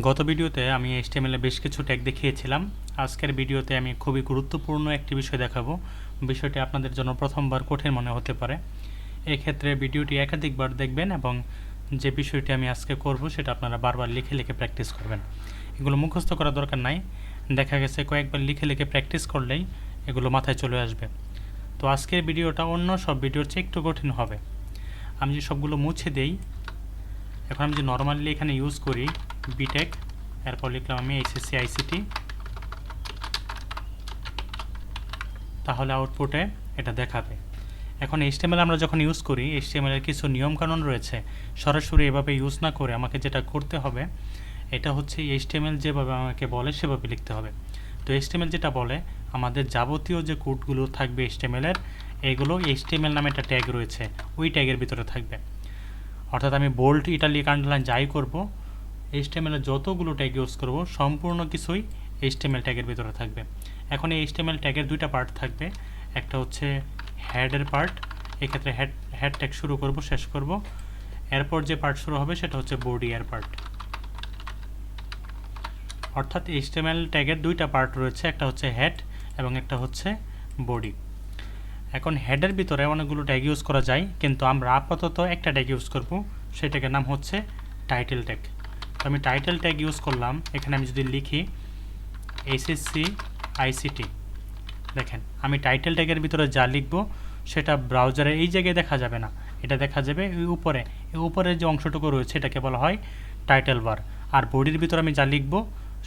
গত ভিডিওতে আমি HTML এ বেশ কিছু ট্যাগ দেখিয়েছিলাম। আজকের ভিডিওতে আমি খুবই গুরুত্বপূর্ণ একটি বিষয় দেখাবো। বিষয়টি আপনাদের জন্য প্রথমবার কঠিন মনে হতে পারে। এক্ষেত্রে ভিডিওটি একাধিকবার দেখবেন এবং যে বিষয়টি আমি আজকে করব সেটা আপনারা বারবার লিখে লিখে প্র্যাকটিস করবেন। এগুলো মুখস্থ করার দরকার নাই। দেখা গেছে কয়েকবার লিখে লিখে প্র্যাকটিস করলেই এগুলো মাথায় চলে আসবে। তো আজকের ভিডিওটা অন্য সব ভিডিওর চেয়ে একটু কঠিন হবে। আমি যে সবগুলো মুছে দেই, এখন আমি যে নর্মালি এখানে ইউজ করি বিটেক এরপর লিখলাম আমি এইচএসসি আইসিটি তাহলে আউটপুটে এটা দেখাবে। এখন এইচটিএমএল আমরা যখন ইউজ করি এইচটিএমএল এর কিছু নিয়মকানুন রয়েছে। সরাসরি এভাবে ইউজ না করে আমাকে যেটা করতে হবে, এটা হচ্ছে এইচটিএমএল যেভাবে আমাকে বলে সেভাবে লিখতে হবে। তো এইচটিএমএল যেটা বলে, আমাদের যাবতীয় যে কোডগুলো থাকবে এইচটিএমএল এর, এগুলো এইচটিএমএল নামে একটা ট্যাগ রয়েছে, ওই ট্যাগের ভিতরে থাকবে। অর্থাৎ আমি বোল্ট ইটালিক আন্ডারলাইন যাই করব এইচটিএমএল যতগুলো ট্যাগ ইউজ করব, সম্পূর্ণ কিছুই এইচটিএমএল ট্যাগের ভিতরে থাকবে। এখন এই এইচটিএমএল ট্যাগের দুইটা পার্ট থাকবে। একটা হচ্ছে হেডের পার্ট এক্ষেত্রে হেড হেড ট্যাগ শুরু করব, শেষ করব। এরপর যে পার্ট শুরু হবে, সেটা হচ্ছে বডি এর পার্ট অর্থাৎ এইচটিএমএল ট্যাগের দুইটা পার্ট রয়েছে, একটা হচ্ছে হেড এবং একটা হচ্ছে বডি এখন হেডের ভিতরে অনেকগুলো ট্যাগ ইউজ করা যায়, কিন্তু আমরা আপাতত একটা ট্যাগ ইউজ করব সেই ট্যাগের নাম হচ্ছে টাইটেল ট্যাগ তো আমি টাইটেল ট্যাগ ইউজ করলাম, এখানে আমি যদি লিখি এসএসসি আইসিটি দেখেন, আমি টাইটেল ট্যাগের ভিতরে যা লিখব সেটা ব্রাউজারে এই জায়গায় দেখা যাবে না। এটা দেখা যাবে উপরে উপরের যে অংশটুকু রয়েছে এটাকে বলা হয় টাইটেল বার আর বডির ভিতরে আমি যা লিখব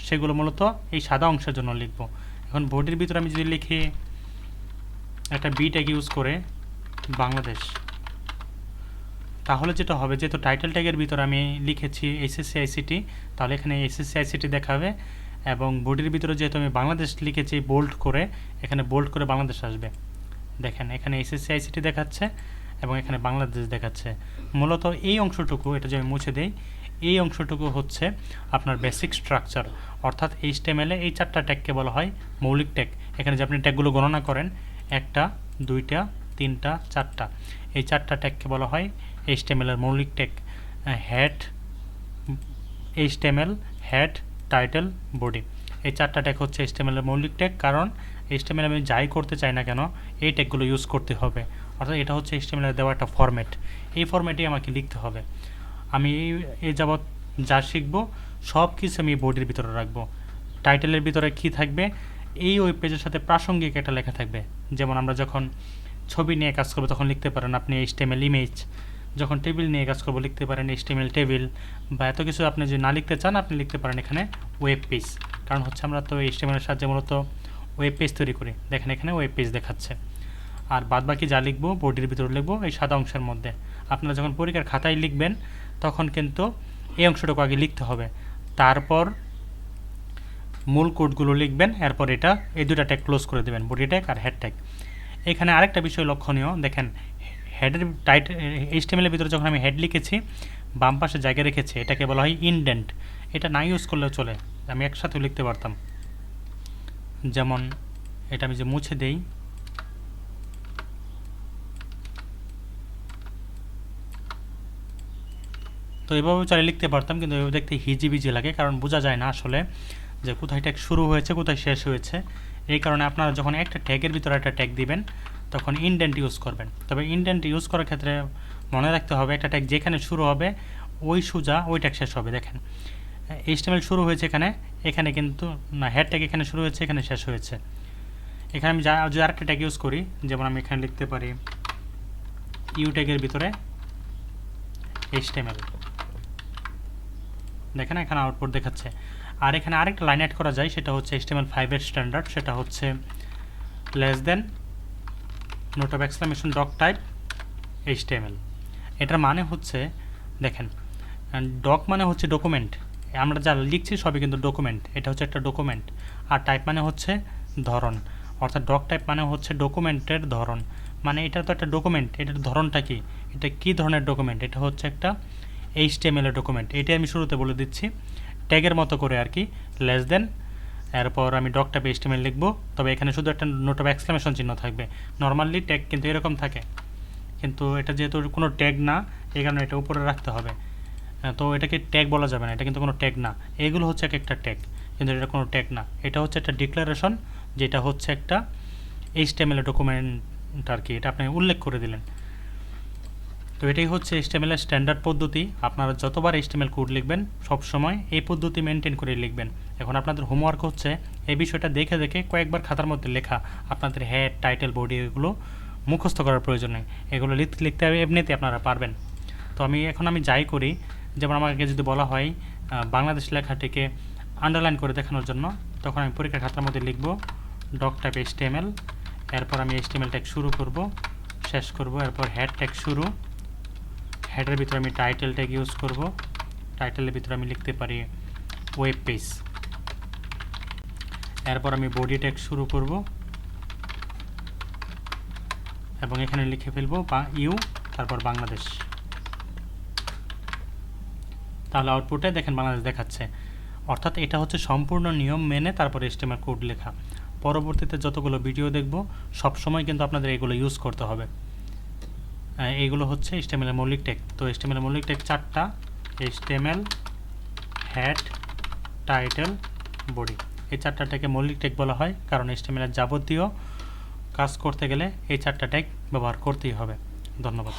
সেগুলো মূলত এই সাদা অংশের জন্য লিখব। এখন বডির ভিতরে আমি যদি লিখি, একটা বি ট্যাগ ইউজ করে বাংলাদেশ। তাহলে যেটা হবে, যেহেতু টাইটেল ট্যাগের ভিতরে আমি লিখেছি এসএসসি আইসিটি তাহলে এখানে এসএসসি আইসিটি দেখাবে এবং বডির ভিতরে যেহেতু আমি বাংলাদেশ লিখেছি বোল্ড করে, এখানে বোল্ড করে বাংলাদেশ আসবে। দেখেন, এখানে এসএসসি আইসিটি দেখাচ্ছে এবং এখানে বাংলাদেশ দেখাচ্ছে। মূলত এই অংশটুকু, এটা যে আমি মুছে দিই, এই অংশটুকু হচ্ছে আপনার বেসিক স্ট্রাকচার অর্থাৎ এইচটিএমএলে এই চারটা ট্যাগকে বলা হয় মৌলিক ট্যাগ এখানে যে আপনি ট্যাগগুলো গণনা করেন, একটা, দুইটা তিনটা, চারটা। এই চারটা ট্যাগকে বলা হয় এইচটিএমএল এর মৌলিক tag. Head HTML head title body এই চারটা ট্যাগ হচ্ছে এইচটিএমএল এর মৌলিক ট্যাগ কারণ এইচটিএমএল আমি যাই করতে চাই না কেন, এই ট্যাগগুলো ইউজ করতে হবে। অর্থাৎ এটা হচ্ছে এইচটিএমএল এর দেওয়া একটা ফরম্যাট এই ফরম্যাটেই আমাকে লিখতে হবে। আমি এই এই যাবৎ যা শিখব সব কিছু আমি বডির ভিতরে রাখব। টাইটেলের ভিতরে কি থাকবে? এই ওয়েব পেজের সাথে প্রাসঙ্গিক একটা লেখা থাকবে। যেমন আমরা যখন ছবি নিয়ে কাজ করব তখন লিখতে পারেন আপনি এইচটিএমএল ইমেজ যখন টেবিল নিয়ে কাজ করব লিখতে পারেন এইচটিএমএল টেবিল বা এত কিছু আপনি যদি না লিখতে চান, আপনি লিখতে পারেন এখানে ওয়েব পেজ কারণ হচ্ছে আমরা তো এইচটিএমএল এর সাহায্যে মূলত ওয়েব পেজ তৈরি করি। দেখেন এখানে ওয়েব পেজ দেখাচ্ছে। আর বাদ বাকি যা লিখব বডির ভিতরে লিখব, এই সাদা অংশের মধ্যে। আপনারা যখন পরীক্ষার খাতায় লিখবেন, তখন কিন্তু এই অংশটুকু আগে লিখতে হবে। তারপর মূল কোডগুলো লিখবেন, এরপর এটা, এই দুটা ট্যাগ ক্লোজ করে দেবেন বডি ট্যাগ আর হেড ট্যাগ এখানে আরেকটা বিষয় লক্ষণীয়, দেখেন হেডের টাইট এইচটিএমএলের ভিতরে যখন আমি হেড লিখেছি, বাম পাশে জায়গায় রেখেছি, এটাকে বলা হয় ইনডেন্ট এটা না ইউজ করলেও চলে, আমি একসাথেও লিখতে পারতাম। যেমন, এটা আমি যে মুছে দেই, তো এভাবে চালিয়ে লিখতে পারতাম, কিন্তু এভাবে দেখতে হিজিবিজি লাগে, কারণ বোঝা যায় না আসলে যে কোথায় ট্যাগ শুরু হয়েছে, কোথায় শেষ হয়েছে। এই কারণে আপনারা যখন একটা ট্যাগের ভিতরে একটা ট্যাগ দিবেন, তখন ইনডেন্ট ইউজ করবেন। তবে ইনডেন্ট ইউজ করার ক্ষেত্রে মনে রাখতে হবে, একটা ট্যাগ যেখানে শুরু হবে, ওই সোজা ওই ট্যাগ শেষ হবে, দেখেন। এইচটিএমএল শুরু হয়েছে এখানে এখানে কিন্তু না হেড ট্যাগ এখানে শুরু হয়েছে, এখানে শেষ হয়েছে। এখানে আমি যা, যদি আরেকটা ট্যাগ ইউজ করি, যেমন আমি এখানে লিখতে পারি ইউ ট্যাগের ভিতরে এইচটিএমএল দেখেন, এখানে আউটপুট দেখাচ্ছে। আর এখানে আরেকটা লাইন অ্যাড করা যায়, সেটা হচ্ছে এইচটিএমএল ফাইভের স্ট্যান্ডার্ড সেটা হচ্ছে less than note of exclamation doc type HTML এটার মানে হচ্ছে, দেখেন ডক মানে হচ্ছে ডকুমেন্ট আমরা যা লিখছি সবই কিন্তু ডকুমেন্ট এটা হচ্ছে একটা ডকুমেন্ট আর টাইপ মানে হচ্ছে ধরন, অর্থাৎ ডক টাইপ মানে হচ্ছে ডকুমেন্টের ধরন। মানে এটা তো একটা ডকুমেন্ট এটার ধরনটা কি? এটা কি ধরনের ডকুমেন্ট এটা হচ্ছে একটা এইচটিএমএল ডকুমেন্ট এটাই আমি শুরুতে বলে দিচ্ছি। ট্যাগের মতো করে আর কি লেস দেন এরপর আমি ডক টাইপ এইচটিএমএল লিখব। তবে এখানে শুধু একটা নোট অফ এক্সক্লামেশন চিহ্ন থাকবে। নর্মালি ট্যাগ কিন্তু এরকম থাকে। কিন্তু এটা যেহেতু কোনো ট্যাগ না, এই কারণে এটা উপরে রাখতে হবে। তো এটাকে ট্যাগ বলা যাবে না। এটা কিন্তু কোনো ট্যাগ না। এগুলো হচ্ছে এক একটা ট্যাগ কিন্তু এটা কোনো ট্যাগ না। এটা হচ্ছে একটা ডিক্লারেশন যেটা হচ্ছে একটা এইচটিএমএল ডকুমেন্ট আর কি। এটা আপনি উল্লেখ করে দিলেন। তো এটাই হচ্ছে এর স্ট্যান্ডার্ড পদ্ধতি। আপনারা যতবার এস্টেমেল কোড লিখবেন সব সময় এই পদ্ধতি মেনটেন করে লিখবেন। এখন আপনাদের হোমওয়ার্ক হচ্ছে এই বিষয়টা দেখে দেখে কয়েকবার খাতার মধ্যে লেখা। আপনাদের হেড টাইটেল বডি এগুলো মুখস্থ করার প্রয়োজন নেই। এগুলো লিখতে লিখতে হবে এমনিতে আপনারা পারবেন। তো আমি, এখন আমি যাই করি। যেমন আমাকে যদি বলা হয় বাংলাদেশ লেখাটিকে আন্ডারলাইন করে দেখানোর জন্য, তখন আমি পরীক্ষার খাতার মধ্যে লিখব ডক টাইপ HTML, এরপর আমি HTML ট্যাগ শুরু করব, শেষ করব, এরপর হেড ট্যাগ শুরু। হেডের ভিতরে আমি টাইটেল ট্যাগ ইউজ করব। টাইটেলের ভিতরে আমি লিখতে পারি ওয়েব পেজ এরপর আমি বডি ট্যাগ শুরু করব। এবং এখানে লিখে ফেলব বা ইউ তারপর বাংলাদেশ। তাহলে আউটপুটে দেখেন বাংলাদেশ দেখাচ্ছে। অর্থাৎ এটা হচ্ছে সম্পূর্ণ নিয়ম মেনে তারপর এস্টিমেল কোড লেখা। পরবর্তীতে যতগুলো ভিডিও দেখব সব সময় কিন্তু আপনাদের এগুলো ইউজ করতে হবে। আহ, এইগুলো হচ্ছে স্টেমেলের মৌলিক টেক তো স্টেমেলের মৌলিক টেক চারটা। স্টেমেল হ্যাট টাইটেল বডি এই চারটা ট্যাগে মৌলিক টেক বলা হয় কারণ স্টেমেলের যাবতীয় কাজ করতে গেলে এই চারটা ট্যাগ ব্যবহার করতেই হবে। ধন্যবাদ।